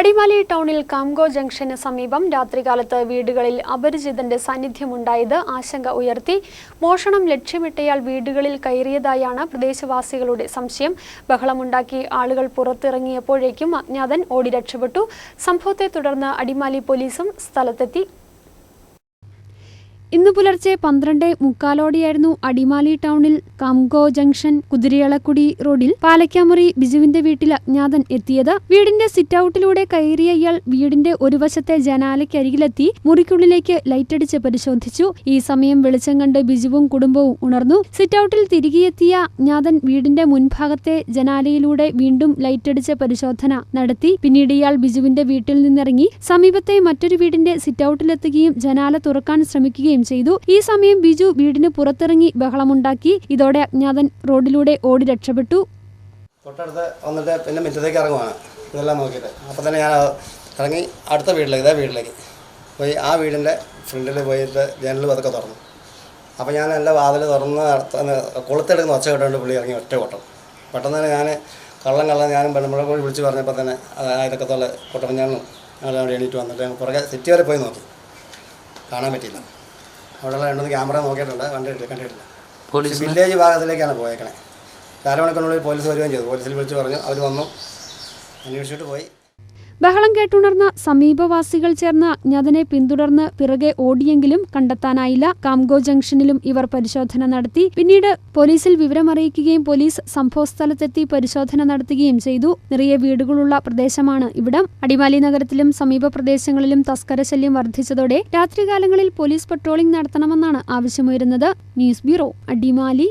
അടിമാലി ടൗണിൽ കാംഗോ ജംഗ്ഷന് സമീപം രാത്രികാലത്ത് വീടുകളിൽ അപരിചിതന്റെ സാന്നിധ്യമുണ്ടായത് ആശങ്ക ഉയർത്തി. മോഷണം ലക്ഷ്യമിട്ടയാൾ വീടുകളിൽ കയറിയതായാണ് പ്രദേശവാസികളുടെ സംശയം. ബഹളമുണ്ടാക്കി ആളുകൾ പുറത്തിറങ്ങിയപ്പോഴേക്കും അജ്ഞാതൻ ഓടി രക്ഷപ്പെട്ടു. സംഭവത്തെ തുടർന്ന് അടിമാലി പോലീസും സ്ഥലത്തെത്തി. ഇന്ന് പുലർച്ചെ പന്ത്രണ്ട് മുക്കാലോടെയായിരുന്നു അടിമാലി ടൗണിൽ കംഗോ ജംഗ്ഷൻ കുതിരയളക്കുടി റോഡിൽ പാലക്കാമുറി ബിജുവിന്റെ വീട്ടിൽ അജ്ഞാതൻ എത്തിയത്. വീടിന്റെ സിറ്റൌട്ടിലൂടെ കയറിയ ഇയാൾ വീടിന്റെ ഒരു വശത്തെ ജനാലയ്ക്കരികിലെത്തി മുറിക്കുള്ളിലേക്ക് ലൈറ്റടിച്ച് പരിശോധിച്ചു. ഈ സമയം വെളിച്ചം കണ്ട് ബിജുവും കുടുംബവും ഉണർന്നു. സിറ്റൌട്ടിൽ തിരികെയെത്തിയ അജ്ഞാതൻ വീടിന്റെ മുൻഭാഗത്തെ ജനാലയിലൂടെ വീണ്ടും ലൈറ്റടിച്ച് പരിശോധന നടത്തി. പിന്നീട് ഇയാൾ ബിജുവിന്റെ വീട്ടിൽ നിന്നിറങ്ങി. സമീപത്തെ മറ്റൊരു വീടിന്റെ സിറ്റൌട്ടിലെത്തുകയും ജനാല തുറക്കാൻ ശ്രമിക്കുകയും ചെയ്തു. ഈ സമയം ബിജു വീടിന് പുറത്തിറങ്ങി ബഹളമുണ്ടാക്കി. ഇതോടെ അജ്ഞാതൻ റോഡിലൂടെ ഓടി രക്ഷപ്പെട്ടു. തൊട്ടടുത്ത് വന്നിട്ട് പിന്നെ മുറ്റത്തേക്ക് ഇറങ്ങുവാണ്. ഇതെല്ലാം നോക്കിയിട്ട്. അപ്പോൾ തന്നെ ഞാൻ ഇറങ്ങി അടുത്ത വീട്ടിലേക്ക് ഇതേ വീട്ടിലേക്ക് പോയി. ആ വീടിന്റെ ഫ്രണ്ടിൽ പോയിട്ട് ജനൽ പതുക്കെ തുറന്നു. അപ്പോൾ ഞാൻ എന്റെ വാതിൽ തുറന്ന് കൊളുത്തെടുക്കുന്ന ഒച്ച കേട്ടുകൊണ്ട് പുള്ളി ഇറങ്ങി ഒറ്റ ഓട്ടം പെട്ടെന്ന് തന്നെ ഞാൻ കള്ളം കള്ളം ഞാനും പെണ്ണുമ്പളെ കൂടി വിളിച്ച് പറഞ്ഞപ്പോൾ തന്നെ ഇതൊക്കത്തുള്ള കൊട്ടപ്പഞ്ഞാണും ഞങ്ങൾ അവിടെ എണീറ്റ് വന്നിട്ട് പുറകെ സിറ്റി വരെ പോയി നോക്കി. കാണാൻ പറ്റിയില്ല. അവിടെയുള്ള രണ്ടു ക്യാമറ നോക്കിയിട്ടുണ്ട്. കണ്ടിട്ടില്ല കണ്ടിട്ടില്ല. പോലീസ് വില്ലേജ് ഭാഗത്തിലേക്കാണ് പോയേക്കണേ. അരമണിക്കൂറിനുള്ളിൽ പോലീസ് വരികയും ചെയ്തു. പോലീസിൽ വിളിച്ച് പറഞ്ഞു അവർ വന്നു. അന്വേഷിച്ചിട്ട് പോയി. ബഹളം കേട്ടുണർന്ന സമീപവാസികൾ ചേർന്ന് അജ്ഞാതനെ പിന്തുടർന്ന് പിറകെ ഓടിയെങ്കിലും കണ്ടെത്താനായില്ല. കാംഗോ ജംഗ്ഷനിലും ഇവർ പരിശോധന നടത്തി. പിന്നീട് പോലീസിൽ വിവരമറിയിക്കുകയും പോലീസ് സംഭവസ്ഥലത്തെത്തി പരിശോധന നടത്തുകയും ചെയ്തു. നിറയെ വീടുകളുള്ള പ്രദേശമാണ് ഇവിടം. അടിമാലി നഗരത്തിലും സമീപ പ്രദേശങ്ങളിലും തസ്കരശല്യം വർദ്ധിച്ചതോടെ രാത്രികാലങ്ങളിൽ പോലീസ് പട്രോളിംഗ് നടത്തണമെന്നാണ് ആവശ്യമുയരുന്നത്. News bureau Adimali.